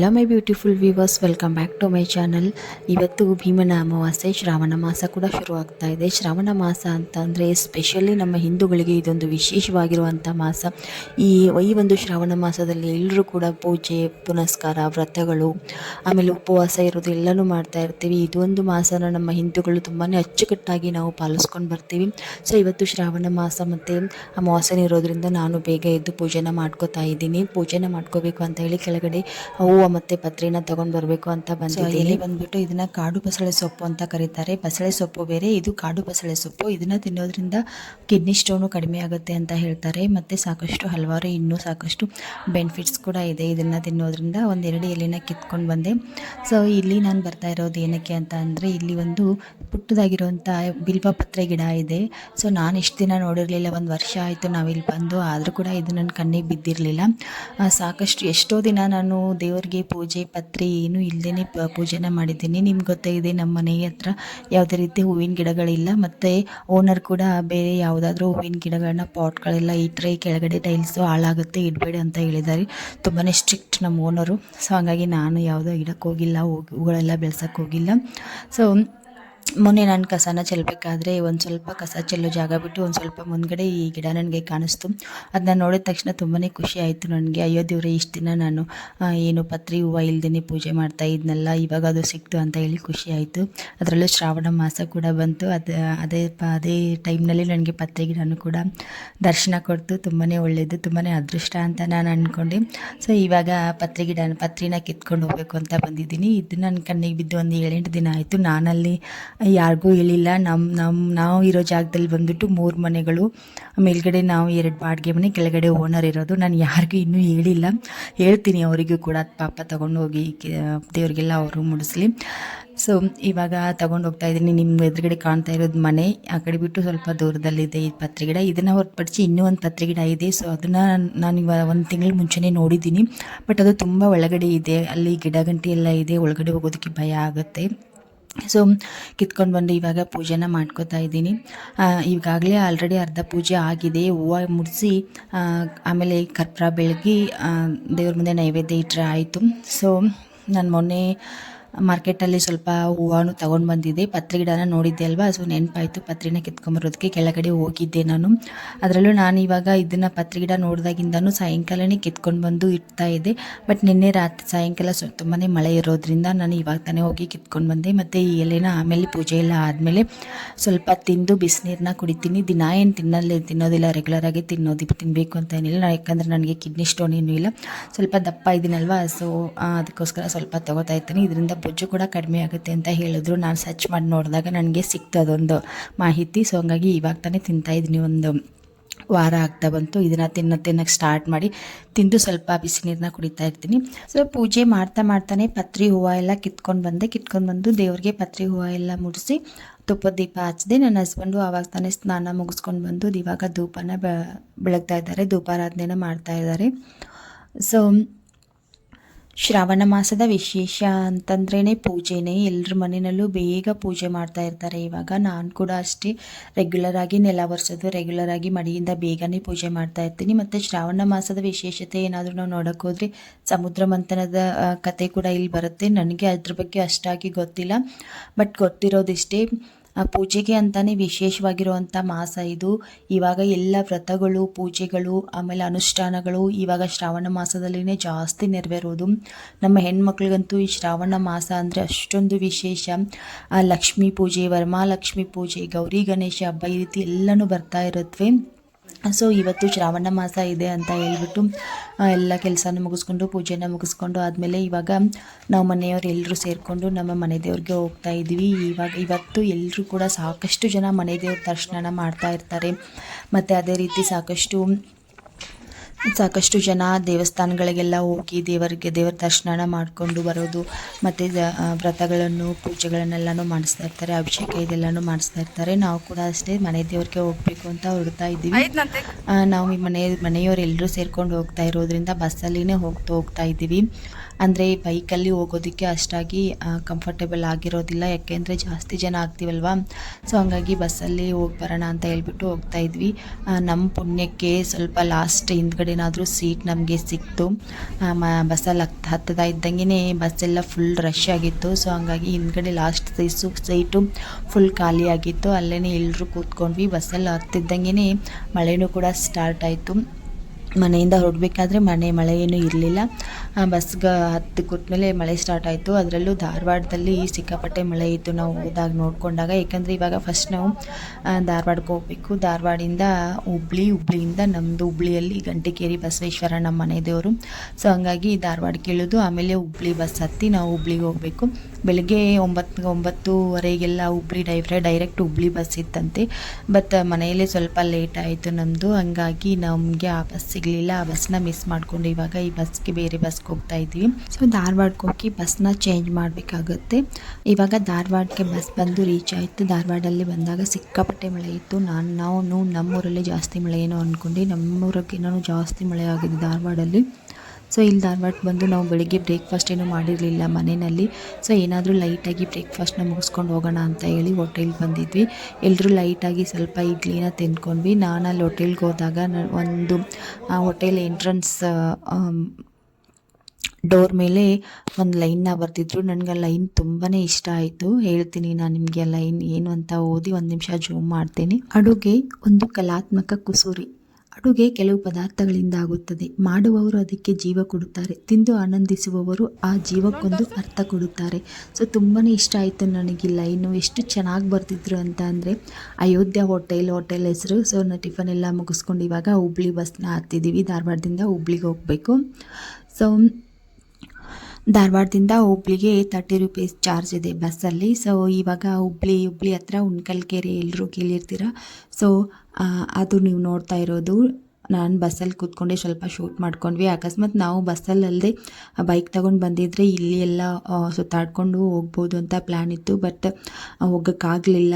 Hello my beautiful viewers welcome back to my channel ಇವತ್ತು ಭೀಮನ ಅಮಾವಾಸ್ಯೆ, ಶ್ರಾವಣ ಮಾಸ ಕೂಡ ಶುರುವಾಗ್ತಾ ಇದೆ. ಶ್ರಾವಣ ಮಾಸ ಅಂತ ಅಂದರೆ ಸ್ಪೆಷಲಿ ನಮ್ಮ ಹಿಂದೂಗಳಿಗೆ ಇದೊಂದು ವಿಶೇಷವಾಗಿರುವಂಥ ಮಾಸ. ಈ ಈ ಒಂದು ಶ್ರಾವಣ ಮಾಸದಲ್ಲಿ ಎಲ್ಲರೂ ಕೂಡ ಪೂಜೆ, ಪುನಸ್ಕಾರ, ವ್ರತಗಳು, ಆಮೇಲೆ ಉಪವಾಸ ಇರೋದು ಎಲ್ಲನೂ ಮಾಡ್ತಾ ಇರ್ತೀವಿ. ಇದೊಂದು ಮಾಸನ ನಮ್ಮ ಹಿಂದೂಗಳು ತುಂಬಾ ಅಚ್ಚುಕಟ್ಟಾಗಿ ನಾವು ಪಾಲಿಸ್ಕೊಂಡು ಬರ್ತೀವಿ. ಸೊ ಇವತ್ತು ಶ್ರಾವಣ ಮಾಸ ಮತ್ತು ಅಮಾವಾಸ್ಯೆ ಇರೋದ್ರಿಂದ ನಾನು ಬೇಗ ಎದ್ದು ಪೂಜೆನ ಮಾಡ್ಕೋತಾ ಇದ್ದೀನಿ. ಪೂಜೆನ ಮಾಡ್ಕೋಬೇಕು ಅಂತ ಹೇಳಿ ಕೆಳಗಡೆ ಹೂವು ಮತ್ತು ಪತ್ರಿನ ತಗೊಂಡ್ ಬರಬೇಕು ಅಂತ ಬಂದಿದ್ದೀನಿ. ಬಂದ್ಬಿಟ್ಟು ಇದನ್ನ ಕಾಡು ಬಸಳೆ ಸೊಪ್ಪು ಅಂತ ಕರೀತಾರೆ. ಬಸಳೆ ಸೊಪ್ಪು ಬೇರೆ ಇದು ಕಾಡು ಬಸಳೆ ಸೊಪ್ಪು. ಇದನ್ನ ತಿನ್ನೋದ್ರಿಂದ ಕಿಡ್ನಿ ಸ್ಟೋನು ಕಡಿಮೆ ಆಗುತ್ತೆ ಅಂತ ಹೇಳ್ತಾರೆ. ಮತ್ತೆ ಸಾಕಷ್ಟು ಹಲವಾರು ಇನ್ನೂ ಸಾಕಷ್ಟು ಬೆನಿಫಿಟ್ಸ್ ಕೂಡ ಇದೆ ಇದನ್ನ ತಿನ್ನೋದ್ರಿಂದ. ಒಂದೆರಡು ಎಲೆನ ಕಿತ್ಕೊಂಡು ಬಂದೆ. ಸೊ ಇಲ್ಲಿ ನಾನು ಬರ್ತಾ ಇರೋದು ಏನಕ್ಕೆ ಅಂತ ಅಂದರೆ ಇಲ್ಲಿ ಒಂದು ಪುಟ್ಟದಾಗಿರೋವಂಥ ಬಿಲ್ವ ಪತ್ರೆ ಗಿಡ ಇದೆ. ಸೊ ನಾನು ಇಷ್ಟು ದಿನ ನೋಡಿರಲಿಲ್ಲ ಒಂದು ವರ್ಷ ಆಯಿತು ನಾವಿಲ್ಲಿ ಬಂದು. ಆದರೂ ಕೂಡ ಇದು ನನ್ನ ಕಣ್ಣಿಗೆ ಬಿದ್ದಿರಲಿಲ್ಲ. ಸಾಕಷ್ಟು ಎಷ್ಟೋ ದಿನ ನಾನು ದೇವರಿಗೆ ಪೂಜೆ ಪತ್ರೆ ಏನು ಇಲ್ಲದೇ ಪೂಜೆನ ಮಾಡಿದ್ದೀನಿ. ನಿಮ್ಗೆ ಗೊತ್ತಾಗಿದೆ ನಮ್ಮ ಮನೆ ಹತ್ರ ಯಾವುದೇ ರೀತಿ ಹೂವಿನ ಗಿಡಗಳಿಲ್ಲ. ಮತ್ತು ಓನರ್ ಕೂಡ ಬೇರೆ ಯಾವುದಾದ್ರೂ ಹೂವಿನ ಗಿಡಗಳನ್ನ ಪಾಟ್ಗಳೆಲ್ಲ ಇಟ್ಟರೆ ಕೆಳಗಡೆ ಟೈಲ್ಸು ಹಾಳಾಗುತ್ತೆ, ಇಡಬೇಡಿ ಅಂತ ಹೇಳಿದ್ದಾರೆ. ತುಂಬಾ ಸ್ಟ್ರಿಕ್ಟ್ ನಮ್ಮ ಓನರು ಸೊ ಹಾಗಾಗಿ ನಾನು ಯಾವುದೋ ಗಿಡಕ್ಕೆ ಹೋಗಿಲ್ಲ ಹೋಗಿ ಹೂಗಳೆಲ್ಲ ಬೆಳ್ಸೋಕ್ಕೆ ಹೋಗಿಲ್ಲ. ಸೊ ಮೊನ್ನೆ ನಾನು ಕಸನ ಚೆಲ್ಲಬೇಕಾದ್ರೆ ಒಂದು ಸ್ವಲ್ಪ ಕಸ ಚೆಲ್ಲೋ ಜಾಗ ಬಿಟ್ಟು ಒಂದು ಸ್ವಲ್ಪ ಮುಂದ್ಗಡೆ ಈ ಗಿಡ ನನಗೆ ಕಾಣಿಸ್ತು. ಅದನ್ನ ನೋಡಿದ ತಕ್ಷಣ ತುಂಬಾ ಖುಷಿ ಆಯಿತು ನನಗೆ. ಅಯ್ಯೋ ದೇವ್ರೆ, ಇಷ್ಟು ದಿನ ನಾನು ಏನು ಪತ್ರಿ ಹೂವು ಇಲ್ದೇ ಪೂಜೆ ಮಾಡ್ತಾ ಇದ್ನಲ್ಲ, ಇವಾಗ ಅದು ಸಿಕ್ತು ಅಂತ ಹೇಳಿ ಖುಷಿ ಆಯಿತು. ಅದರಲ್ಲೂ ಶ್ರಾವಣ ಮಾಸ ಕೂಡ ಬಂತು. ಅದು, ಅದೇ ಪ, ಅದೇ ಟೈಮ್ನಲ್ಲಿ ನನಗೆ ಪತ್ರೆ ಗಿಡನೂ ಕೂಡ ದರ್ಶನ ಕೊಡ್ತು. ತುಂಬಾ ಒಳ್ಳೆಯದು ತುಂಬಾ ಅದೃಷ್ಟ ಅಂತ ನಾನು ಅಂದ್ಕೊಂಡೆ ಸೊ ಇವಾಗ ಪತ್ರೆ ಗಿಡ, ಪತ್ರಿನ ಕಿತ್ಕೊಂಡು ಹೋಗಬೇಕು ಅಂತ ಬಂದಿದ್ದೀನಿ. ಇದು ನನ್ನ ಕಣ್ಣಿಗೆ ಬಿದ್ದು ಒಂದು ಏಳೆಂಟು ದಿನ ಆಯಿತು. ನಾನಲ್ಲಿ ಯಾರಿಗೂ ಹೇಳಿಲ್ಲ. ನಮ್ಮ ನಮ್ಮ ನಾವು ಇರೋ ಜಾಗದಲ್ಲಿ ಬಂದ್ಬಿಟ್ಟು ಮೂರು ಮನೆಗಳು, ಮೇಲ್ಗಡೆ ನಾವು ಎರಡು ಬಾಡಿಗೆ ಮನೆ, ಕೆಳಗಡೆ ಓನರ್ ಇರೋದು. ನಾನು ಯಾರಿಗೂ ಇನ್ನೂ ಹೇಳಿಲ್ಲ. ಹೇಳ್ತೀನಿ ಅವರಿಗೂ ಕೂಡ. ಪಾಪ ತಗೊಂಡೋಗಿ ದೇವರಿಗೆಲ್ಲ ಅವರು ಮುಡಿಸ್ಲಿ. ಸೊ ಇವಾಗ ತಗೊಂಡು ಹೋಗ್ತಾ ಇದ್ದೀನಿ. ನಿಮ್ಮ ಎದುರುಗಡೆ ಕಾಣ್ತಾ ಇರೋದು ಮನೆ. ಆ ಕಡೆ ಬಿಟ್ಟು ಸ್ವಲ್ಪ ದೂರದಲ್ಲಿದೆ ಈ ಪತ್ರೆ ಗಿಡ ಇದನ್ನು ಹೊರತುಪಡಿಸಿ ಇನ್ನೂ ಒಂದು ಪತ್ರೆ ಗಿಡ ಇದೆ. ಸೊ ಅದನ್ನು ನಾನು ಇವಾಗ ಒಂದು ತಿಂಗಳ ಮುಂಚೆನೇ ನೋಡಿದ್ದೀನಿ. ಬಟ್ ಅದು ತುಂಬ ಒಳಗಡೆ ಇದೆ. ಅಲ್ಲಿ ಗಿಡ ಗಂಟೆ ಎಲ್ಲ ಇದೆ. ಒಳಗಡೆ ಹೋಗೋದಕ್ಕೆ ಭಯ ಆಗುತ್ತೆ. ಸೊ ಕಿತ್ಕೊಂಡು ಬಂದು ಇವಾಗ ಪೂಜೆನ ಮಾಡ್ಕೋತಾ ಇದ್ದೀನಿ. ಈಗಾಗಲೇ ಆಲ್ರೆಡಿ ಅರ್ಧ ಪೂಜೆ ಆಗಿದೆ. ಹೂವು ಮುಡಿಸಿ ಆಮೇಲೆ ಕರ್ಪೂರ ಬೆಳಗಿ ದೇವ್ರ ಮುಂದೆ ನೈವೇದ್ಯ ಇಟ್ಟರೆ ಆಯಿತು. ಸೊ ನಾನು ಮೊನ್ನೆ ಮಾರ್ಕೆಟಲ್ಲಿ ಸ್ವಲ್ಪ ಹೂವನ್ನು ತೊಗೊಂಡು ಬಂದಿದ್ದೆ. ಪತ್ರೆ ಗಿಡನ ನೋಡಿದ್ದೆ ಅಲ್ವಾ? ಸೊ ನೆನಪಾಯಿತು, ಪತ್ರಿನ ಕಿತ್ಕೊಂಬರೋದಕ್ಕೆ ಕೆಳಗಡೆ ಹೋಗಿದ್ದೆ ನಾನು. ಅದರಲ್ಲೂ ನಾನು ಇವಾಗ ಇದನ್ನು ಪತ್ರೆ ಗಿಡ ನೋಡಿದಾಗಿಂದನೂ ಸಾಯಂಕಾಲನೇ ಕಿತ್ಕೊಂಡು ಬಂದು ಇಡ್ತಾ ಇದ್ದೆ. ಬಟ್ ನಿನ್ನೆ ರಾತ್ರಿ ಸಾಯಂಕಾಲ ಸ್ವ ತುಂಬಾ ಮಳೆ ಇರೋದ್ರಿಂದ ನಾನು ಇವಾಗ ತಾನೇ ಹೋಗಿ ಕಿತ್ಕೊಂಡು ಬಂದೆ. ಮತ್ತು ಈ ಎಲೆನ ಆಮೇಲೆ ಪೂಜೆ ಎಲ್ಲ ಆದಮೇಲೆ ಸ್ವಲ್ಪ ತಿಂದು ಬಿಸಿನೀರನ್ನ ಕುಡಿತೀನಿ. ದಿನ ಏನು ತಿನ್ನಲ್ಲೇ, ತಿನ್ನೋದಿಲ್ಲ. ರೆಗ್ಯುಲರಾಗಿ ತಿನ್ನೋದು ತಿನ್ನಬೇಕು ಅಂತ ಏನಿಲ್ಲ. ಯಾಕಂದರೆ ನನಗೆ ಕಿಡ್ನಿ ಸ್ಟೋನ್ ಏನೂ ಇಲ್ಲ. ಸ್ವಲ್ಪ ದಪ್ಪ ಇದ್ದೀನಲ್ವಾ ಸೊ ಅದಕ್ಕೋಸ್ಕರ ಸ್ವಲ್ಪ ತಗೋತಾ ಇರ್ತೀನಿ. ಇದರಿಂದ ಬೊಜ್ಜು ಕೂಡ ಕಡಿಮೆ ಆಗುತ್ತೆ ಅಂತ ಹೇಳಿದ್ರು. ನಾನು ಸರ್ಚ್ ಮಾಡಿ ನೋಡಿದಾಗ ನನಗೆ ಸಿಕ್ತು ಅದೊಂದು ಮಾಹಿತಿ. ಸೊ ಹಂಗಾಗಿ ಇವಾಗ ತಾನೇ ತಿಂತಾ ಇದ್ದೀನಿ ಒಂದು ವಾರ ಆಗ್ತಾ ಬಂತು. ಇದನ್ನು ತಿನ್ನ ತಿನ್ನಕ್ಕೆ ಸ್ಟಾರ್ಟ್ ಮಾಡಿ ತಿಂದು ಸ್ವಲ್ಪ ಬಿಸಿ ನೀರನ್ನ ಕುಡಿತಾ ಇರ್ತೀನಿ. ಸೊ ಪೂಜೆ ಮಾಡ್ತಾ ಮಾಡ್ತಾನೆ ಪತ್ರಿ ಹೂವು ಎಲ್ಲ ಕಿತ್ಕೊಂಡು ಬಂದೆ. ಕಿತ್ಕೊಂಡು ಬಂದು ದೇವ್ರಿಗೆ ಪತ್ರಿ ಹೂವು ಎಲ್ಲ ಮುಡಿಸಿ ತುಪ್ಪದ ದೀಪ ಹಚ್ಚಿದೆ ನನ್ನ ಹಸ್ಬೆಂಡು ಆವಾಗ ತಾನೇ ಸ್ನಾನ ಮುಗಿಸ್ಕೊಂಡು ಬಂದು ಇವಾಗ ಧೂಪನ ಬೆಳಗ್ತಾ ಇದ್ದಾರೆ. ಧೂಪಾರಾಧನೆನ ಮಾಡ್ತಾ ಇದ್ದಾರೆ. ಸೊ ಶ್ರಾವಣ ಮಾಸದ ವಿಶೇಷ ಅಂತಂದ್ರೇ ಪೂಜೆನೇ. ಎಲ್ಲರ ಮನೆಯಲ್ಲೂ ಬೇಗ ಪೂಜೆ ಮಾಡ್ತಾ ಇರ್ತಾರೆ. ಇವಾಗ ನಾನು ಕೂಡ ಅಷ್ಟೇ. ರೆಗ್ಯುಲರ್ ಆಗಿ ನೆಲ ಒರೆಸೋದು ರೆಗ್ಯುಲರ್ ಆಗಿ ಮಡಿಯಿಂದ ಬೇಗನೆ ಪೂಜೆ ಮಾಡ್ತಾ ಇರ್ತೀನಿ. ಮತ್ತು ಶ್ರಾವಣ ಮಾಸದ ವಿಶೇಷತೆ ಏನಾದರೂ ನಾವು ನೋಡೋಕೆ ಹೋದರೆ ಸಮುದ್ರ ಮಂಥನದ ಕತೆ ಕೂಡ ಇಲ್ಲಿ ಬರುತ್ತೆ. ನನಗೆ ಅದ್ರ ಬಗ್ಗೆ ಅಷ್ಟಾಗಿ ಗೊತ್ತಿಲ್ಲ. ಬಟ್ ಗೊತ್ತಿರೋದಿಷ್ಟೇ ಆ ಪೂಜೆಗೆ ಅಂತಾನೆ ವಿಶೇಷವಾಗಿರುವಂಥ ಮಾಸ ಇದು. ಇವಾಗ ಎಲ್ಲ ವ್ರತಗಳು, ಪೂಜೆಗಳು, ಆಮೇಲೆ ಅನುಷ್ಠಾನಗಳು ಇವಾಗ ಶ್ರಾವಣ ಮಾಸದಲ್ಲಿನೇ ಜಾಸ್ತಿ ನೆರವೇರೋದು. ನಮ್ಮ ಹೆಣ್ಮಕ್ಳಿಗಂತೂ ಈ ಶ್ರಾವಣ ಮಾಸ ಅಂದರೆ ಅಷ್ಟೊಂದು ವಿಶೇಷ. ಆ ಲಕ್ಷ್ಮೀ ಪೂಜೆ ವರಮಹಾಲಕ್ಷ್ಮಿ ಪೂಜೆ, ಗೌರಿ ಗಣೇಶ ಹಬ್ಬ ಈ ರೀತಿ ಎಲ್ಲನೂ ಬರ್ತಾ ಇರುತ್ತವೆ ಸೊ ಇವತ್ತು ಶ್ರಾವಣ ಮಾಸ ಇದೆ ಅಂತ ಹೇಳ್ಬಿಟ್ಟು ಎಲ್ಲ ಕೆಲಸನ ಮುಗಿಸ್ಕೊಂಡು, ಪೂಜೆನ ಮುಗಿಸ್ಕೊಂಡು ಆದಮೇಲೆ ಇವಾಗ ನಾವು ಮನೆಯವ್ರು ಎಲ್ಲರೂ ಸೇರಿಕೊಂಡು ನಮ್ಮ ಮನೆ ದೇವ್ರಿಗೆ ಹೋಗ್ತಾ ಇದ್ವಿ ಇವಾಗ ಇವತ್ತು ಎಲ್ಲರೂ ಕೂಡ ಸಾಕಷ್ಟು ಜನ ಮನೆ ದೇವ್ರ ದರ್ಶನನ ಮಾಡ್ತಾ ಇರ್ತಾರೆ. ಮತ್ತು ಅದೇ ರೀತಿ ಸಾಕಷ್ಟು ಸಾಕಷ್ಟು ಜನ ದೇವಸ್ಥಾನಗಳಿಗೆಲ್ಲ ಹೋಗಿ ದೇವರಿಗೆ ದೇವರ ದರ್ಶನ ಮಾಡಿಕೊಂಡು ಬರೋದು ಮತ್ತು ವ್ರತಗಳನ್ನು ಪೂಜೆಗಳನ್ನೆಲ್ಲನೂ ಮಾಡಿಸ್ತಾ ಇರ್ತಾರೆ ಅಭಿಷೇಕ ಇದೆಲ್ಲನೂ ಮಾಡಿಸ್ತಾ ಇರ್ತಾರೆ. ನಾವು ಕೂಡ ಅಷ್ಟೇ ಮನೆ ದೇವರಿಗೆ ಹೋಗಬೇಕು ಅಂತ ಹೊರಡ್ತಾ ಇದ್ದೀವಿ. ನಾವು ಈ ಮನೆ ಮನೆಯವರೆಲ್ಲರೂ ಸೇರ್ಕೊಂಡು ಹೋಗ್ತಾ ಇರೋದ್ರಿಂದ ಬಸ್ಸಲ್ಲಿನೇ ಹೋಗ್ತಾ ಹೋಗ್ತಾ ಇದ್ದೀವಿ. ಅಂದರೆ ಬೈಕಲ್ಲಿ ಹೋಗೋದಕ್ಕೆ ಅಷ್ಟಾಗಿ ಕಂಫರ್ಟೇಬಲ್ ಆಗಿರೋದಿಲ್ಲ. ಯಾಕೆಂದರೆ ಜಾಸ್ತಿ ಜನ ಆಗ್ತೀವಲ್ವಾ? ಸೊ ಹಂಗಾಗಿ ಬಸ್ಸಲ್ಲಿ ಹೋಗಿ ಬರೋಣ ಅಂತ ಹೇಳ್ಬಿಟ್ಟು ಹೋಗ್ತಾ ಇದ್ವಿ. ನಮ್ಮ ಪುಣ್ಯಕ್ಕೆ ಸ್ವಲ್ಪ ಲಾಸ್ಟ್ ಹಿಂದ್ಗಡೆನಾದರೂ ಸೀಟ್ ನಮಗೆ ಸಿಕ್ತು. ಮ ಬಸ್ಸಲ್ಲಿ ಹತ್ತು ಹತ್ತದ ಇದ್ದಂಗೆ ಬಸ್ಸೆಲ್ಲ ಫುಲ್ ರಶ್ ಆಗಿತ್ತು. ಸೊ ಹಂಗಾಗಿ ಹಿಂದ್ಗಡೆ ಲಾಸ್ಟ್ ಸೀಸು ಸೀಟು ಫುಲ್ ಖಾಲಿ ಆಗಿತ್ತು. ಅಲ್ಲೇ ಎಲ್ಲರೂ ಕೂತ್ಕೊಂಡ್ವಿ. ಬಸ್ಸಲ್ಲಿ ಹತ್ತಿದ್ದಂಗೆ ಮಳೆನೂ ಕೂಡ ಸ್ಟಾರ್ಟ್ ಆಯಿತು. ಮನೆಯಿಂದ ಹೊರಡಬೇಕಾದ್ರೆ ಮನೆ ಮಳೆ ಏನೂ ಇರಲಿಲ್ಲ. ಬಸ್ಗೆ ಹತ್ತಿ ಕೂತ್ಮೇಲೆ ಮಳೆ ಸ್ಟಾರ್ಟ್ ಆಯಿತು. ಅದರಲ್ಲೂ ಧಾರವಾಡದಲ್ಲಿ ಸಿಕ್ಕಾಪಟ್ಟೆ ಮಳೆ ಇತ್ತು. ನಾವು ಹೋದಾಗ ನೋಡಿಕೊಂಡಾಗ, ಏಕೆಂದರೆ ಇವಾಗ ಫಸ್ಟ್ ನಾವು ಧಾರವಾಡಕ್ಕೆ ಹೋಗಬೇಕು. ಧಾರವಾಡಿಂದ ಹುಬ್ಳಿ, ಹುಬ್ಳಿಯಿಂದ ನಮ್ಮದು ಹುಬ್ಳಿಯಲ್ಲಿ ಗಂಟಿಕೇರಿ ಬಸವೇಶ್ವರ ನಮ್ಮ ಮನೆ ದೇವರು. ಸೊ ಹಂಗಾಗಿ ಧಾರವಾಡಕ್ಕೆ ಇಳಿದು ಆಮೇಲೆ ಹುಬ್ಳಿ ಬಸ್ ಹತ್ತಿ ನಾವು ಹುಬ್ಳಿಗೆ ಹೋಗಬೇಕು. ಬೆಳಗ್ಗೆ ಒಂಬತ್ತು ಒಂಬತ್ತುವರೆಗೆಲ್ಲ ಹುಬ್ಳಿ ಡೈವ್ರೆ ಡೈರೆಕ್ಟ್ ಹುಬ್ಳಿ ಬಸ್ ಇತ್ತಂತೆ. ಬಟ್ ಮನೆಯಲ್ಲೇ ಸ್ವಲ್ಪ ಲೇಟ್ ಆಯಿತು ನಮ್ಮದು ಹಂಗಾಗಿ ನಮಗೆ ಆ ಬಸ್ ಸಿಗಲಿಲ್ಲ ಆ ಬಸ್ನ ಮಿಸ್ ಮಾಡಿಕೊಂಡು ಇವಾಗ ಈ ಬಸ್ಗೆ ಬೇರೆ ಬಸ್ಗೆ ಹೋಗ್ತಾ ಇದ್ವಿ. ಸೊ ಧಾರವಾಡಕ್ಕೆ ಹೋಗಿ ಬಸ್ನ ಚೇಂಜ್ ಮಾಡಬೇಕಾಗುತ್ತೆ. ಇವಾಗ ಧಾರವಾಡಕ್ಕೆ ಬಸ್ ಬಂದು ರೀಚ್ ಆಯಿತು. ಧಾರವಾಡಲ್ಲಿ ಬಂದಾಗ ಸಿಕ್ಕಾಪಟ್ಟೆ ಮಳೆ ಇತ್ತು. ನಾನು ನಾವು ನಮ್ಮೂರಲ್ಲಿ ಜಾಸ್ತಿ ಮಳೆ ಏನೋ ಅಂದ್ಕೊಂಡು ನಮ್ಮೂರಕ್ಕಿಂತ ಜಾಸ್ತಿ ಮಳೆ ಆಗಿದೆ ಧಾರವಾಡಲ್ಲಿ. ಸೊ ಇಲ್ಲಿ ಧಾರವಾಡಕ್ಕೆ ಬಂದು ನಾವು ಬೆಳಿಗ್ಗೆ ಬ್ರೇಕ್ಫಾಸ್ಟ್ ಏನೂ ಮಾಡಿರಲಿಲ್ಲ ಮನೆಯಲ್ಲಿ. ಸೊ ಏನಾದರೂ ಲೈಟಾಗಿ ಬ್ರೇಕ್ಫಾಸ್ಟ್ನ ಮುಗಿಸ್ಕೊಂಡು ಹೋಗೋಣ ಅಂತ ಹೇಳಿ ಹೋಟೆಲ್ಗೆ ಬಂದಿದ್ವಿ. ಎಲ್ಲರೂ ಲೈಟಾಗಿ ಸ್ವಲ್ಪ ಇಡ್ಲಿನ ತಿಂದ್ಕೊಂಡ್ವಿ. ನಾನು ಅಲ್ಲಿ ಹೋಟೆಲ್ಗೆ ಹೋದಾಗ ಒಂದು, ಆ ಹೋಟೆಲ್ ಎಂಟ್ರೆನ್ಸ್ ಡೋರ್ ಮೇಲೆ ಒಂದು ಲೈನ್ನ ಬರ್ತಿದ್ರು ನನಗೆ ಆ ಲೈನ್ ತುಂಬಾ ಇಷ್ಟ ಆಯಿತು. ಹೇಳ್ತೀನಿ ನಾನು ನಿಮಗೆ ಲೈನ್ ಏನು ಅಂತ ಓದಿ ಒಂದು ನಿಮಿಷ ಜೂಮ್ ಮಾಡ್ತೀನಿ. ಅಡುಗೆ ಒಂದು ಕಲಾತ್ಮಕ ಕುಸುರಿ. ಅಡುಗೆ ಕೆಲವು ಪದಾರ್ಥಗಳಿಂದ ಆಗುತ್ತದೆ. ಮಾಡುವವರು ಅದಕ್ಕೆ ಜೀವ ಕೊಡುತ್ತಾರೆ. ತಿಂದು ಆನಂದಿಸುವವರು ಆ ಜೀವಕ್ಕೊಂದು ಅರ್ಥ ಕೊಡುತ್ತಾರೆ. ಸೊ ತುಂಬಾ ಇಷ್ಟ ಆಯಿತು ನನಗೆ ಲೈನು. ಎಷ್ಟು ಚೆನ್ನಾಗಿ ಬರ್ತಿದ್ರು ಅಂತ ಅಂದರೆ, ಅಯೋಧ್ಯ ಹೋಟೆಲ್ ಹೋಟೆಲ್ ಹೆಸರು. ಸೊ ನಾನು ಟಿಫನ್ ಎಲ್ಲ ಮುಗಿಸ್ಕೊಂಡು ಇವಾಗ ಹುಬ್ಳಿ ಬಸ್ನ ಹತ್ತಿದ್ದೀವಿ ಧಾರವಾಡದಿಂದ ಹುಬ್ಳಿಗೆ ಹೋಗಬೇಕು. ಸೊ ಧಾರವಾಡದಿಂದ ಹುಬ್ಳಿಗೆ ತರ್ಟಿ ರುಪೀಸ್ ಚಾರ್ಜ್ ಇದೆ ಬಸ್ಸಲ್ಲಿ. ಸೊ ಇವಾಗ ಹುಬ್ಳಿ ಹುಬ್ಳಿ ಹತ್ರ ಉಣ್ಕಲ್ಕೆರೆ ಎಲ್ಲರೂ ಕೇಳಿರ್ತೀರ? ಸೊ ಅದು ನೀವು ನೋಡ್ತಾ ಇರೋದು. ನಾನು ಬಸ್ಸಲ್ಲಿ ಕೂತ್ಕೊಂಡೆ ಸ್ವಲ್ಪ ಶೂಟ್ ಮಾಡ್ಕೊಂಡ್ವಿ. ಅಕಸ್ಮಾತ್ ನಾವು ಬಸ್ಸಲ್ಲಿ ಅಲ್ಲದೆ ಬೈಕ್ ತಗೊಂಡು ಬಂದಿದ್ದರೆ ಇಲ್ಲಿ ಎಲ್ಲ ಸುತ್ತಾಡ್ಕೊಂಡು ಹೋಗ್ಬೋದು ಅಂತ ಪ್ಲ್ಯಾನ್ ಇತ್ತು. ಬಟ್ ಹೋಗೋಕ್ಕಾಗಲಿಲ್ಲ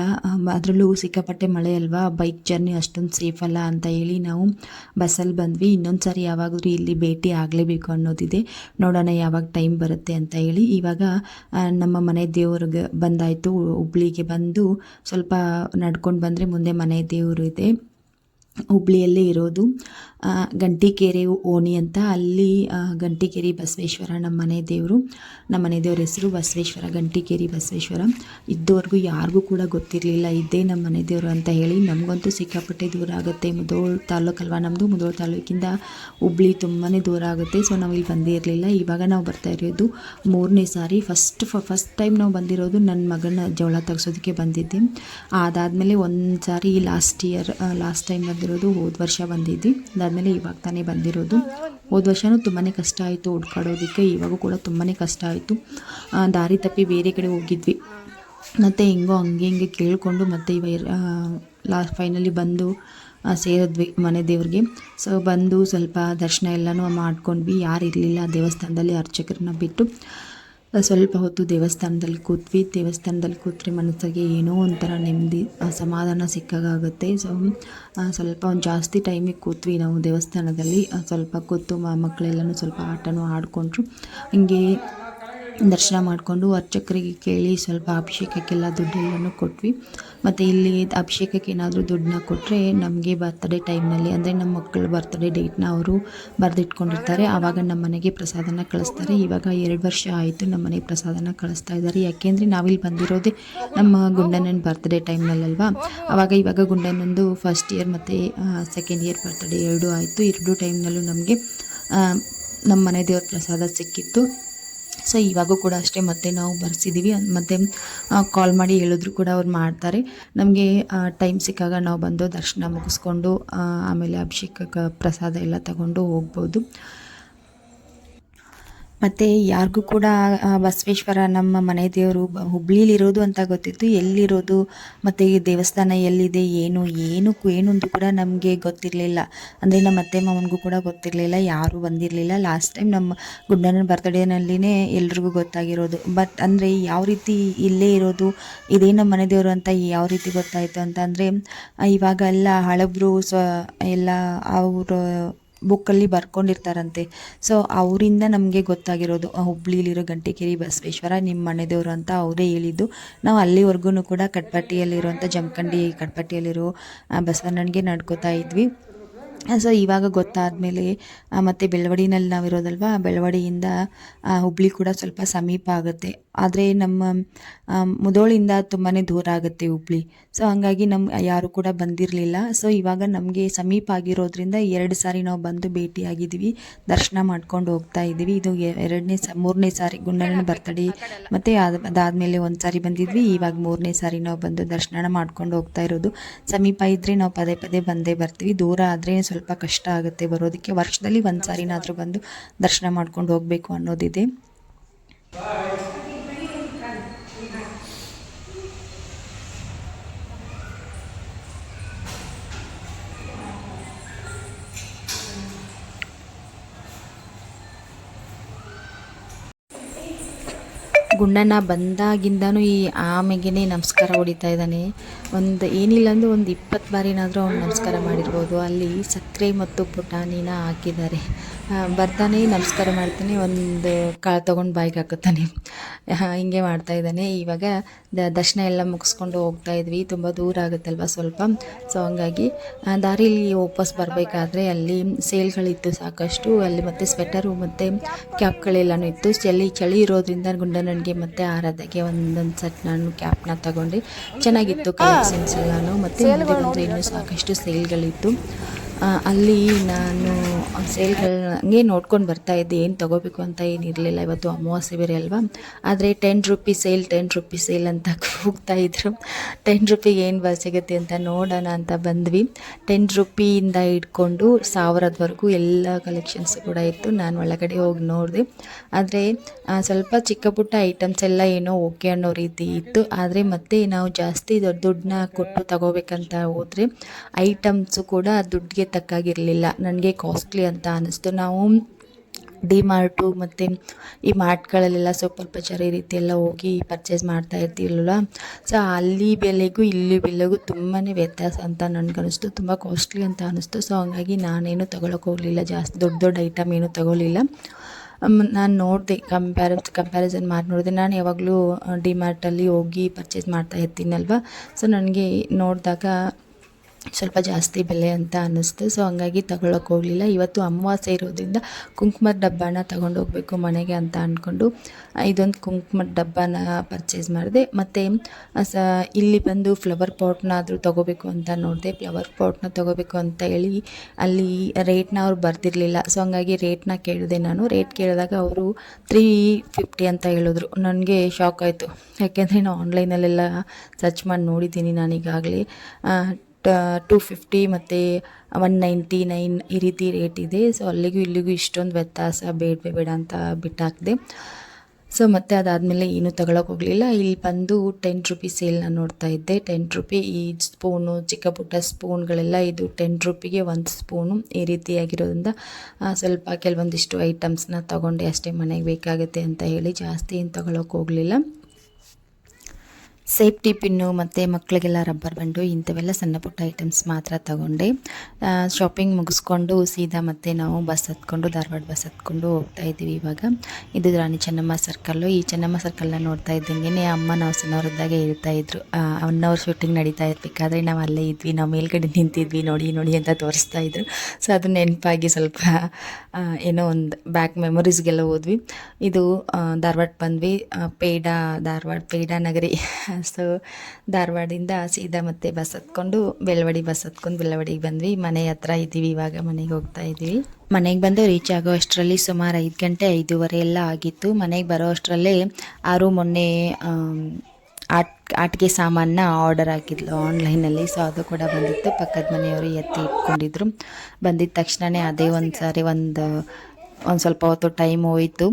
ಅದರಲ್ಲೂ ಸಿಕ್ಕಾಪಟ್ಟೆ ಮಳೆ ಅಲ್ವಾ? ಬೈಕ್ ಜರ್ನಿ ಅಷ್ಟೊಂದು ಸೇಫ್ ಅಲ್ಲ ಅಂತ ಹೇಳಿ ನಾವು ಬಸ್ಸಲ್ಲಿ ಬಂದ್ವಿ. ಇನ್ನೊಂದು ಸಾರಿ ಯಾವಾಗಲೂ ಇಲ್ಲಿ ಭೇಟಿ ಆಗಲೇಬೇಕು ಅನ್ನೋದಿದೆ. ನೋಡೋಣ ಯಾವಾಗ ಟೈಮ್ ಬರುತ್ತೆ ಅಂತ ಹೇಳಿ. ಇವಾಗ ನಮ್ಮ ಮನೆ ದೇವ್ರಿಗೆ ಬಂದಾಯಿತು. ಹುಬ್ಳಿಗೆ ಬಂದು ಸ್ವಲ್ಪ ನಡ್ಕೊಂಡು ಬಂದರೆ ಮುಂದೆ ಮನೆ ದೇವರು ಇದೆ ಹುಬ್ಳಿಯಲ್ಲೇ ಇರೋದು. ಗಂಟಿಕೆರೆ ಓಣಿ ಅಂತ ಅಲ್ಲಿ ಗಂಟಿಕೆರೆ ಬಸವೇಶ್ವರ ನಮ್ಮ ಮನೆ ದೇವರು. ನಮ್ಮ ಮನೆ ದೇವ್ರ ಹೆಸರು ಬಸವೇಶ್ವರ, ಗಂಟಿಕೇರಿ ಬಸವೇಶ್ವರ. ಇದ್ದವರೆಗೂ ಯಾರಿಗೂ ಕೂಡ ಗೊತ್ತಿರಲಿಲ್ಲ, ಇದ್ದೇ ನಮ್ಮ ಮನೆ ದೇವರು ಅಂತ ಹೇಳಿ. ನಮಗಂತೂ ಸಿಕ್ಕಾಪಟ್ಟೆ ದೂರ ಆಗುತ್ತೆ. ಮುದೋಳ್ ತಾಲೂಕು ಅಲ್ವಾ ನಮ್ಮದು ಮುದೋಳ್ ತಾಲೂಕಿಂದ ಹುಬ್ಳಿ ತುಂಬಾ ದೂರ ಆಗುತ್ತೆ. ಸೊ ನಾವು ಇಲ್ಲಿ ಬಂದಿರಲಿಲ್ಲ ಇವಾಗ ನಾವು ಬರ್ತಾ ಇರೋದು ಮೂರನೇ ಸಾರಿ. ಫಸ್ಟ್ ಫಸ್ಟ್ ಟೈಮ್ ನಾವು ಬಂದಿರೋದು ನನ್ನ ಮಗನ ಜವಳ ತೆಗ್ಸೋದಕ್ಕೆ ಬಂದಿದ್ದೆ. ಅದಾದಮೇಲೆ ಒಂದು ಸಾರಿ ಲಾಸ್ಟ್ ಇಯರ್ ಲಾಸ್ಟ್ ಟೈಮ್ ಬಂದಿರೋದು, ಹೋದ ವರ್ಷ ಬಂದಿದ್ವಿ ಅದಾದಮೇಲೆ ಇವಾಗ ತಾನೇ ಬಂದಿರೋದು. ಹೋದ ವರ್ಷವೂ ತುಂಬಾ ಕಷ್ಟ ಆಯಿತು ಹುಡ್ಕಾಡೋದಕ್ಕೆ, ಇವಾಗೂ ಕೂಡ ತುಂಬಾ ಕಷ್ಟ ಆಯಿತು. ದಾರಿ ತಪ್ಪಿ ಬೇರೆ ಕಡೆ ಹೋಗಿದ್ವಿ. ಮತ್ತು ಹೆಂಗೋ ಹಂಗೆ ಹಿಂಗೆ ಕೇಳಿಕೊಂಡು ಮತ್ತೆ ಇವಾಗ ಲಾಸ್ಟ್ ಫೈನಲಿ ಬಂದು ಸೇರಿದ್ವಿ ಮನೆ ದೇವ್ರಿಗೆ. ಸೊ ಬಂದು ಸ್ವಲ್ಪ ದರ್ಶನ ಎಲ್ಲನೂ ಮಾಡ್ಕೊಂಡ್ವಿ. ಯಾರು ಇರಲಿಲ್ಲ ದೇವಸ್ಥಾನದಲ್ಲಿ ಅರ್ಚಕರನ್ನ ಬಿಟ್ಟು. ಸ್ವಲ್ಪ ಹೊತ್ತು ದೇವಸ್ಥಾನದಲ್ಲಿ ಕೂತ್ವಿ. ದೇವಸ್ಥಾನದಲ್ಲಿ ಕೂತ್ರೆ ಮನಸ್ಸಿಗೆ ಏನೋ ಒಂಥರ ನೆಮ್ಮದಿ ಸಮಾಧಾನ ಸಿಕ್ಕಾಗುತ್ತೆ ಸೊ ಸ್ವಲ್ಪ ಒಂದು ಜಾಸ್ತಿ ಟೈಮಿಗೆ ಕೂತ್ವಿ ನಾವು ದೇವಸ್ಥಾನದಲ್ಲಿ. ಸ್ವಲ್ಪ ಕೂತು ಮಕ್ಕಳೆಲ್ಲನೂ ಸ್ವಲ್ಪ ಆಟನೂ ಆಡಿಕೊಂಡ್ರು. ಹಂಗೆ ದರ್ಶನ ಮಾಡಿಕೊಂಡು ಅರ್ಚಕರಿಗೆ ಕೇಳಿ ಸ್ವಲ್ಪ ಅಭಿಷೇಕಕ್ಕೆಲ್ಲ ದುಡ್ಡೆಲ್ಲನೂ ಕೊಟ್ವಿ. ಮತ್ತು ಇಲ್ಲಿ ಅಭಿಷೇಕಕ್ಕೆ ಏನಾದರೂ ದುಡ್ಡನ್ನ ಕೊಟ್ಟರೆ ನಮಗೆ ಬರ್ತ್ಡೇ ಟೈಮ್ನಲ್ಲಿ ಅಂದರೆ ನಮ್ಮ ಮಕ್ಕಳ ಬರ್ತಡೇ ಡೇಟ್ನ ಅವರು ಬರೆದಿಟ್ಕೊಂಡಿರ್ತಾರೆ. ಆವಾಗ ನಮ್ಮ ಮನೆಗೆ ಪ್ರಸಾದನ ಕಳಿಸ್ತಾರೆ. ಇವಾಗ ಎರಡು ವರ್ಷ ಆಯಿತು ನಮ್ಮ ಮನೆಗೆ ಪ್ರಸಾದನ ಕಳಿಸ್ತಾ ಇದ್ದಾರೆ ಯಾಕೆಂದರೆ ನಾವಿಲ್ಲಿ ಬಂದಿರೋದೇ ನಮ್ಮ ಗುಂಡಣ್ಣನ ಬರ್ತ್ಡೇ ಟೈಮ್ನಲ್ಲಲ್ವಾ ಆವಾಗ ಇವಾಗ ಗುಂಡಣ್ಣಂದು ಫಸ್ಟ್ ಇಯರ್ ಮತ್ತು ಸೆಕೆಂಡ್ ಇಯರ್ ಬರ್ತಡೇ ಎರಡೂ ಆಯಿತು. ಎರಡೂ ಟೈಮ್ನಲ್ಲೂ ನಮಗೆ ನಮ್ಮ ಮನೆ ದೇವ್ರ ಪ್ರಸಾದ ಸಿಕ್ಕಿತ್ತು. ಸೊ ಇವಾಗೂ ಕೂಡ ಅಷ್ಟೇ ಮತ್ತೆ ನಾವು ಬರ್ಸಿದ್ದೀವಿ ಮತ್ತೆ ಕಾಲ್ ಮಾಡಿ ಹೇಳಿದ್ರು ಕೂಡ ಅವ್ರು ಮಾಡ್ತಾರೆ. ನಮಗೆ ಟೈಮ್ ಸಿಕ್ಕಾಗ ನಾವು ಬಂದು ದರ್ಶನ ಮುಗಿಸ್ಕೊಂಡು ಆಮೇಲೆ ಅಭಿಷೇಕ ಪ್ರಸಾದ ಎಲ್ಲ ತಗೊಂಡು ಹೋಗ್ಬೋದು. ಮತ್ತು ಯಾರಿಗೂ ಕೂಡ ಬಸವೇಶ್ವರ ನಮ್ಮ ಮನೆ ದೇವರು ಹುಬ್ಳಿಲಿರೋದು ಅಂತ ಗೊತ್ತಿತ್ತು. ಎಲ್ಲಿರೋದು? ಮತ್ತು ಈ ದೇವಸ್ಥಾನ ಎಲ್ಲಿದೆ? ಏನು? ಏನು ಏನು ಅಂತ ಕೂಡ ನಮಗೆ ಗೊತ್ತಿರಲಿಲ್ಲ. ಅಂದರೆ ನಮ್ಮ ಅತ್ತೆ ಮಾವನಿಗೂ ಕೂಡ ಗೊತ್ತಿರಲಿಲ್ಲ. ಯಾರೂ ಬಂದಿರಲಿಲ್ಲ. ಲಾಸ್ಟ್ ಟೈಮ್ ನಮ್ಮ ಗುಡ್ಡನ ಬರ್ತ್ಡೇನಲ್ಲಿನೇ ಎಲ್ರಿಗೂ ಗೊತ್ತಾಗಿರೋದು. ಬಟ್ ಅಂದರೆ ಯಾವ ರೀತಿ ಇಲ್ಲೇ ಇರೋದು? ಇದೇ ನಮ್ಮ ಮನೆ ದೇವರು ಅಂತ ಯಾವ ರೀತಿ ಗೊತ್ತಾಯಿತು ಅಂತ ಅಂದರೆ ಇವಾಗ ಎಲ್ಲ ಹಳಬ್ರು ಸ್ವ, ಎಲ್ಲ ಅವರು ಬುಕ್ಕಲ್ಲಿ ಬರ್ಕೊಂಡಿರ್ತಾರಂತೆ. ಸೊ ಅವರಿಂದ ನಮಗೆ ಗೊತ್ತಾಗಿರೋದು ಹುಬ್ಳಿಲಿರೋ ಗಂಟಿಕೇರಿ ಬಸವೇಶ್ವರ ನಿಮ್ಮ ಮನೆದೇವರು ಅಂತ ಅವರೇ ಹೇಳಿದ್ದು. ನಾವು ಅಲ್ಲಿವರೆಗೂ ಕೂಡ ಕಟ್ಪಟ್ಟಿಯಲ್ಲಿರುವಂಥ ಜಮಖಂಡಿ ಕಟ್ಪಟ್ಟಿಯಲ್ಲಿರೋ ಬಸವಣ್ಣನಿಗೆ ನಡ್ಕೋತಾ ಇದ್ವಿ. ಸೊ ಇವಾಗ ಗೊತ್ತಾದಮೇಲೆ ಮತ್ತು ಬೆಳವಡಿನಲ್ಲಿ ನಾವಿರೋದಲ್ವ, ಬೆಳವಡಿಯಿಂದ ಹುಬ್ಳಿ ಕೂಡ ಸ್ವಲ್ಪ ಸಮೀಪ ಆಗುತ್ತೆ. ಆದರೆ ನಮ್ಮ ಮೊದೋಳಿಂದ ತುಂಬಾ ದೂರ ಆಗುತ್ತೆ ಹುಬ್ಳಿ. ಸೊ ಹಂಗಾಗಿ ನಮ್ಮ ಯಾರು ಕೂಡ ಬಂದಿರಲಿಲ್ಲ. ಸೊ ಇವಾಗ ನಮಗೆ ಸಮೀಪ ಆಗಿರೋದ್ರಿಂದ ಎರಡು ಸಾರಿ ನಾವು ಬಂದು ಭೇಟಿಯಾಗಿದ್ದೀವಿ. ದರ್ಶನ ಮಾಡ್ಕೊಂಡು ಹೋಗ್ತಾ ಇದ್ದೀವಿ. ಇದು ಎರಡನೇ ಸ, ಮೂರನೇ ಸಾರಿ ಗುಂಡನ ಬರ್ತಡೇ. ಮತ್ತು ಅದಾದಮೇಲೆ ಒಂದು ಸಾರಿ ಬಂದಿದ್ವಿ. ಇವಾಗ ಮೂರನೇ ಸಾರಿ ನಾವು ಬಂದು ದರ್ಶನ ಮಾಡ್ಕೊಂಡು ಹೋಗ್ತಾ ಇರೋದು. ಸಮೀಪ ಇದ್ದರೆ ನಾವು ಪದೇ ಪದೇ ಬಂದೇ ಬರ್ತೀವಿ. ದೂರ ಆದರೆ ಸ್ವಲ್ಪ ಕಷ್ಟ ಆಗುತ್ತೆ ಬರೋದಕ್ಕೆ. ವರ್ಷದಲ್ಲಿ ಒಂದು ಸಾರಿನಾದರೂ ಬಂದು ದರ್ಶನ ಮಾಡ್ಕೊಂಡು ಹೋಗಬೇಕು ಅನ್ನೋದಿದೆ. ಗುಂಡಣ್ಣ ಬಂದಾಗಿಂದನೂ ಈ ಆಮೆಗೆನೆ ನಮಸ್ಕಾರ ಹೊಡಿತಾ ಇದ್ದಾನೆ. ಒಂದು ಏನಿಲ್ಲ ಅಂದರೂ ಒಂದು ಇಪ್ಪತ್ತು ಬಾರಿನಾದರೂ ಅವ್ನು ನಮಸ್ಕಾರ ಮಾಡಿರ್ಬೋದು. ಅಲ್ಲಿ ಸಕ್ಕರೆ ಮತ್ತು ಪುಟಾಣಿನ ಹಾಕಿದ್ದಾರೆ. ಬರ್ತಾನೆ ನಮಸ್ಕಾರ ಮಾಡ್ತಾನೆ, ಒಂದು ಕಾಳು ತೊಗೊಂಡು ಬಾಯಿಗೆ ಹಾಕುತ್ತಾನೆ. ಹಿಂಗೆ ಮಾಡ್ತಾ ಇದ್ದಾನೆ. ಇವಾಗ ದ, ದರ್ಶನ ಎಲ್ಲ ಮುಗಿಸ್ಕೊಂಡು ಹೋಗ್ತಾ ಇದ್ವಿ. ತುಂಬ ದೂರ ಆಗುತ್ತಲ್ವ ಸ್ವಲ್ಪ. ಸೊ ಹಂಗಾಗಿ ದಾರಿಲಿ ವಾಪಸ್ ಬರಬೇಕಾದ್ರೆ ಅಲ್ಲಿ ಸೇಲ್ಗಳಿತ್ತು ಸಾಕಷ್ಟು. ಅಲ್ಲಿ ಮತ್ತು ಸ್ವೆಟರು ಮತ್ತು ಕ್ಯಾಪ್ಗಳೆಲ್ಲನೂ ಇತ್ತು. ಚಳಿ ಚಳಿ ಇರೋದ್ರಿಂದ ಗುಂಡನನಿಗೆ ಮತ್ತೆ ಆರದಕ್ಕೆ ಒಂದೊಂದು ಸೆಟ್ ನಾನು ಕ್ಯಾಪ್ನ ತಗೊಂಡೆ. ಚೆನ್ನಾಗಿತ್ತು ಕಲೆಕ್ಷನ್ಸ್ ಎಲ್ಲಾನು. ಮತ್ತೆ ಇನ್ನೂ ಸಾಕಷ್ಟು ಸೇಲ್ಗಳಿತ್ತು ಅಲ್ಲಿ ನಾನು ಸೇಲ್ಗಳಂಗೆ ನೋಡ್ಕೊಂಡು ಬರ್ತಾ ಇದ್ದೆ, ಏನು ತೊಗೋಬೇಕು ಅಂತ ಏನಿರಲಿಲ್ಲ ಇವತ್ತು ಅಮಾವಾಸ್ಯೆ ಬೇರೆ ಅಲ್ವಾ? ಆದರೆ ten rupee sale ten rupee sale ಅಂತ ಹೋಗ್ತಾ ಇದ್ರು. ಟೆನ್ ರುಪಿಗೆ ಏನು ಬಸ್ ಸಿಗುತ್ತೆ ಅಂತ ನೋಡೋಣ ಅಂತ ಬಂದ್ವಿ. ಟೆನ್ ರುಪಿಯಿಂದ ಇಟ್ಕೊಂಡು ಸಾವಿರದವರೆಗೂ ಎಲ್ಲ ಕಲೆಕ್ಷನ್ಸ್ ಕೂಡ ಇತ್ತು. ನಾನು ಒಳಗಡೆ ಹೋಗಿ ನೋಡಿದೆ. ಆದರೆ ಸ್ವಲ್ಪ ಚಿಕ್ಕ ಪುಟ್ಟ ಐಟಮ್ಸ್ ಎಲ್ಲ ಏನೋ ಓಕೆ ಅನ್ನೋ ರೀತಿ ಇತ್ತು. ಆದರೆ ಮತ್ತೆ ನಾವು ಜಾಸ್ತಿ ದೊಡ್ಡ ದುಡ್ಡನ್ನ ಕೊಟ್ಟು ತಗೋಬೇಕಂತ ಹೋದರೆ ಐಟಮ್ಸು ಕೂಡ ದುಡ್ಡಿಗೆ ತಕ್ಕಾಗಿರಲಿಲ್ಲ, ನನಗೆ ಕಾಸ್ಟ್ಲಿ ಅಂತ ಅನ್ನಿಸ್ತು. ನಾವು ಡಿ ಮಾರ್ಟು ಮತ್ತು ಈ ಮಾರ್ಟ್ಗಳಲ್ಲೆಲ್ಲ ಸೂಪರ್ ಬಜಾರ್ ಈ ರೀತಿ ಎಲ್ಲ ಹೋಗಿ ಪರ್ಚೇಸ್ ಮಾಡ್ತಾ ಇರ್ತಿರಲಿಲ್ಲ ಸೊ ಅಲ್ಲಿ ಬೆಲೆಗೂ ಇಲ್ಲಿ ಬೆಲೆಗೂ ತುಂಬಾ ವ್ಯತ್ಯಾಸ ಅಂತ ನನಗನ್ನಿಸ್ತು. ತುಂಬ ಕಾಸ್ಟ್ಲಿ ಅಂತ ಅನ್ನಿಸ್ತು. ಸೊ ಹಂಗಾಗಿ ನಾನೇನು ತೊಗೊಳಕ್ಕೆ ಹೋಗಲಿಲ್ಲ. ಜಾಸ್ತಿ ದೊಡ್ಡ ದೊಡ್ಡ ಐಟಮ್ ಏನು ತೊಗೊಳ್ಳಿಲ್ಲ ನಾನು ನೋಡಿದೆ ಕಂಪ್ಯಾರ ಕಂಪ್ಯಾರಿಸನ್ ಮಾಡಿ ನೋಡಿದೆ. ನಾನು ಯಾವಾಗಲೂ ಡಿಮಾರ್ಟಲ್ಲಿ ಹೋಗಿ ಪರ್ಚೇಸ್ ಮಾಡ್ತಾ ಇರ್ತೀನಲ್ವ? ಸೊ ನನಗೆ ನೋಡಿದಾಗ ಸ್ವಲ್ಪ ಜಾಸ್ತಿ ಬೆಲೆ ಅಂತ ಅನ್ನಿಸ್ತು. ಸೊ ಹಂಗಾಗಿ ತಗೊಳಕ್ಕೆ ಹೋಗಲಿಲ್ಲ. ಇವತ್ತು ಅಮಾವಾಸ್ಯೆ ಇರೋದ್ರಿಂದ ಕುಂಕುಮದ ಡಬ್ಬನ ಹೋಗಬೇಕು ಮನೆಗೆ ಅಂತ ಅಂದ್ಕೊಂಡು ಇದೊಂದು ಕುಂಕುಮದ ಡಬ್ಬನ ಪರ್ಚೇಸ್ ಮಾಡಿದೆ. ಮತ್ತು ಸ, ಇಲ್ಲಿ ಬಂದು ಫ್ಲವರ್ ಪಾಟ್ನಾದರೂ ತೊಗೋಬೇಕು ಅಂತ ನೋಡಿದೆ. ಫ್ಲವರ್ ಪಾಟ್ನ ತೊಗೋಬೇಕು ಅಂತ ಹೇಳಿ ಅಲ್ಲಿ ರೇಟ್ನ ಅವ್ರು ಬರ್ತಿರ್ಲಿಲ್ಲ ಸೊ ಹಂಗಾಗಿ ರೇಟ್ನ ಕೇಳಿದೆ ನಾನು. ರೇಟ್ ಕೇಳಿದಾಗ ಅವರು ತ್ರೀ ಫಿಫ್ಟಿ ಅಂತ ಹೇಳಿದ್ರು. ನನಗೆ ಶಾಕ್ ಆಯಿತು. ಯಾಕೆಂದರೆ ನಾನು ಆನ್ಲೈನಲ್ಲೆಲ್ಲ ಸರ್ಚ್ ಮಾಡಿ ನೋಡಿದ್ದೀನಿ ನಾನು ಈಗಾಗಲೇ ಟು ಫಿಫ್ಟಿ ಮತ್ತು ಒನ್ ನೈಂಟಿ ನೈನ್ ಈ ರೀತಿ ರೇಟ್ ಇದೆ. ಸೊ ಅಲ್ಲಿಗೂ ಇಲ್ಲಿಗೂ ಇಷ್ಟೊಂದು ವ್ಯತ್ಯಾಸ ಬೇಡವೇ ಬೇಡ ಅಂತ ಬಿಟ್ಟಾಕಿದೆ. ಸೊ ಮತ್ತೆ ಅದಾದಮೇಲೆ ಏನೂ ತಗೊಳಕ್ಕೆ ಹೋಗಲಿಲ್ಲ. ಇಲ್ಲಿ ಬಂದು ಟೆನ್ ರುಪಿ ಸೇಲ್ನ ನೋಡ್ತಾ ಇದ್ದೆ. ಟೆನ್ ರುಪಿ ಈ ಸ್ಪೂನು ಚಿಕ್ಕ ಪುಟ್ಟ ಸ್ಪೂನ್ಗಳೆಲ್ಲ ಇದು ಟೆನ್ ರುಪಿಗೆ ಒಂದು ಸ್ಪೂನು ಈ ರೀತಿಯಾಗಿರೋದ್ರಿಂದ ಸ್ವಲ್ಪ ಕೆಲವೊಂದಿಷ್ಟು ಐಟಮ್ಸ್ನ ತೊಗೊಂಡೆ ಅಷ್ಟೇ ಮನೆಗೆ ಬೇಕಾಗುತ್ತೆ ಅಂತ ಹೇಳಿ ಜಾಸ್ತಿ ಏನು ತಗೊಳಕ್ಕೆ ಹೋಗಲಿಲ್ಲ. ಸೇಫ್ಟಿ ಪಿನ್ನು ಮತ್ತು ಮಕ್ಕಳಿಗೆಲ್ಲ ರಬ್ಬರ್ ಬಂಡು ಇಂಥವೆಲ್ಲ ಸಣ್ಣ ಪುಟ್ಟ ಐಟಮ್ಸ್ ಮಾತ್ರ ತಗೊಂಡೆ. ಶಾಪಿಂಗ್ ಮುಗಿಸ್ಕೊಂಡು ಸೀದಾ ಮತ್ತೆ ನಾವು ಬಸ್ ಹತ್ಕೊಂಡು, ಧಾರವಾಡ ಬಸ್ ಹತ್ಕೊಂಡು ಹೋಗ್ತಾ ಇದ್ದೀವಿ ಇವಾಗ. ಇದು ರಾಣಿ ಚೆನ್ನಮ್ಮ ಸರ್ಕಲ್ಲು ಈ ಚೆನ್ನಮ್ಮ ಸರ್ಕಲ್ನ ನೋಡ್ತಾ ಇದ್ದಂಗೆ ಅಮ್ಮ ನಾವು ಸಣ್ಣವರಿದ್ದಾಗೆ ಹೇಳ್ತಾ ಇದ್ರು. ಒನ್ ಅವರ್ ಶೂಟಿಂಗ್ ನಡೀತಾ ಇರ್ಬೇಕಾದ್ರೆ ನಾವು ಅಲ್ಲೇ ಇದ್ವಿ, ನಾವು ಮೇಲ್ಗಡೆ ನಿಂತಿದ್ವಿ, ನೋಡಿ ನೋಡಿ ಅಂತ ತೋರಿಸ್ತಾ ಇದ್ರು. ಸೊ ಅದು ನೆನಪಾಗಿ ಸ್ವಲ್ಪ ಏನೋ ಒಂದು ಬ್ಯಾಕ್ ಮೆಮೊರೀಸ್ಗೆಲ್ಲ ಹೋದ್ವಿ. ಇದು ಧಾರವಾಡ ಬಂದ್ವಿ. ಪೇಡ, ಧಾರವಾಡ ಪೇಡ ನಗರಿ. ಸೊ ಧಾರವಾಡಿಂದ ಸೀದಾ ಮತ್ತೆ ಬಸ್ ಹತ್ಕೊಂಡು ಬೆಳವಡಿ ಬಸ್ ಹತ್ಕೊಂಡು ಬೆಳವಡಿಗೆ ಬಂದ್ವಿ. ಮನೆ ಹತ್ರ ಇದ್ದೀವಿ, ಇವಾಗ ಮನೆಗೆ ಹೋಗ್ತಾ ಇದ್ದೀವಿ. ಮನೆಗೆ ಬಂದು ರೀಚ್ ಆಗೋ ಅಷ್ಟರಲ್ಲಿ ಸುಮಾರು ಐದು ಗಂಟೆ ಐದೂವರೆ ಎಲ್ಲ ಆಗಿತ್ತು. ಮನೆಗೆ ಬರೋ ಅಷ್ಟರಲ್ಲೇ ಆರು ಮೊನ್ನೆ ಆಟ್ ಆಟಿಕೆ ಸಾಮಾನ ಆರ್ಡರ್ ಹಾಕಿದ್ಲು ಆನ್ಲೈನಲ್ಲಿ ಸೊ ಅದು ಕೂಡ ಬಂದಿತ್ತು. ಪಕ್ಕದ ಮನೆಯವರು ಎತ್ತಿ ಇಟ್ಕೊಂಡಿದ್ರು. ಬಂದಿದ್ದ ತಕ್ಷಣವೇ ಅದೇ ಒಂದು ಸಾರಿ ಒಂದು ಒಂದು ಸ್ವಲ್ಪ ಹೊತ್ತು ಟೈಮ್ ಹೋಯಿತು.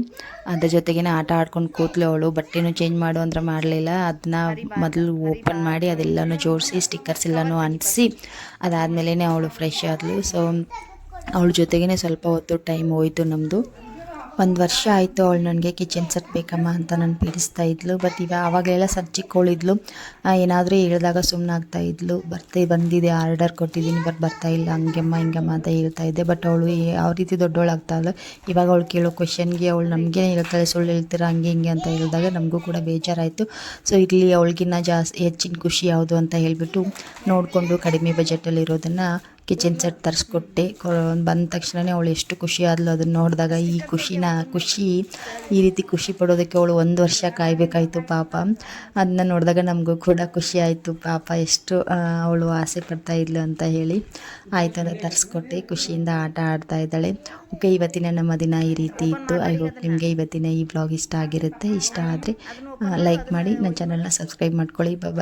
ಅದ್ರ ಜೊತೆಗೇ ಆಟ ಆಡ್ಕೊಂಡು ಕೂತ್ಲೆ ಅವಳು. ಬಟ್ಟೆನೂ ಚೇಂಜ್ ಮಾಡು ಅಂದ್ರೆ ಮಾಡಲಿಲ್ಲ. ಅದನ್ನ ಮೊದಲು ಓಪನ್ ಮಾಡಿ ಅದೆಲ್ಲನೂ ಜೋಡಿಸಿ ಸ್ಟಿಕ್ಕರ್ಸ್ ಎಲ್ಲನೂ ಅಂಟಿಸಿ ಅದಾದಮೇಲೆ ಅವಳು ಫ್ರೆಶ್ ಆದಳು ಸೊ ಅವಳ ಜೊತೆಗೇ ಸ್ವಲ್ಪ ಹೊತ್ತು ಟೈಮ್ ಹೋಯಿತು ನಮ್ಮದು ಒಂದು ವರ್ಷ ಆಯಿತು ಅವಳು ನನಗೆ ಕಿಚನ್ ಸೆಟ್ ಬೇಕಮ್ಮ ಅಂತ ನಾನು ಪೀಡಿಸ್ತಾ ಇದ್ಲು. ಬಟ್ ಈಗ ಆವಾಗಲೆಲ್ಲ ಸ್ವಲ್ಪ ಚಿಕ್ಕವಳಿದ್ಲು ಏನಾದರೂ ಹೇಳಿದಾಗ ಸುಮ್ಮನೆ ಆಗ್ತಾ ಇದ್ಲು. ಬರ್ತಾ, ಬಂದಿದೆ ಆರ್ಡರ್ ಕೊಟ್ಟಿದ್ದೀನಿ ಬಟ್ ಬರ್ತಾ ಇಲ್ಲ. ಹಂಗೆಮ್ಮ, ಹಿಂಗಮ್ಮ ಅಂತ ಹೇಳ್ತಾ ಇದ್ದೆ. ಬಟ್ ಅವಳು ಯಾವ ರೀತಿ ದೊಡ್ಡವಳಾಗ್ತಾ ಇಲ್ಲ. ಇವಾಗ ಅವಳು ಕೇಳೋ ಕ್ವೆಶನ್ಗೆ ಅವಳು ನಮಗೆ ಹೇಳ್ತಾಳೆ, ಸುಳ್ಳು ಹೇಳ್ತೀರಾ, ಹಂಗೆ, ಹಿಂಗೆ ಅಂತ ಹೇಳಿದಾಗ ನಮಗೂ ಕೂಡ ಬೇಜಾರಾಯಿತು. ಸೊ ಇಲ್ಲಿ ಅವಳಿಗಿನ್ನ ಜಾಸ್ತಿ ಹೆಚ್ಚಿನ ಖುಷಿ ಯಾವುದು ಅಂತ ಹೇಳಿಬಿಟ್ಟು ನೋಡಿಕೊಂಡು ಕಡಿಮೆ ಬಜೆಟಲ್ಲಿ ಇರೋದನ್ನು ಕಿಚನ್ ಸೆಟ್ ತರಿಸ್ಕೊಟ್ಟೆ. ಬಂದ ತಕ್ಷಣವೇ ಅವಳು ಎಷ್ಟು ಖುಷಿ ಆದ್ಲು ಅದನ್ನು ನೋಡಿದಾಗ ಈ ಖುಷಿನ, ಖುಷಿ ಈ ರೀತಿ ಖುಷಿ ಪಡೋದಕ್ಕೆ ಅವಳು ಒಂದು ವರ್ಷ ಕಾಯಬೇಕಾಯ್ತು ಪಾಪ. ಅದನ್ನ ನೋಡಿದಾಗ ನಮಗೂ ಕೂಡ ಖುಷಿ ಆಯಿತು. ಪಾಪ ಎಷ್ಟು ಅವಳು ಆಸೆ ಪಡ್ತಾ ಇದ್ಲು ಅಂತ ಹೇಳಿ ಆಯಿತು ಅಂತ ತರಿಸ್ಕೊಟ್ಟೆ. ಖುಷಿಯಿಂದ ಆಟ ಆಡ್ತಾ ಇದ್ದಾಳೆ. ಓಕೆ, ಇವತ್ತಿನ ನಮ್ಮ ದಿನ ಈ ರೀತಿ ಇತ್ತು. ಐ ಹೋಪ್ ನಿಮಗೆ ಇವತ್ತಿನ ಈ ಬ್ಲಾಗ್ ಇಷ್ಟ ಆಗಿರುತ್ತೆ. ಇಷ್ಟ ಆದರೆ ಲೈಕ್ ಮಾಡಿ, ನನ್ನ ಚಾನಲ್ನ ಸಬ್ಸ್ಕ್ರೈಬ್ ಮಾಡ್ಕೊಳ್ಳಿ. ಬಾಯ್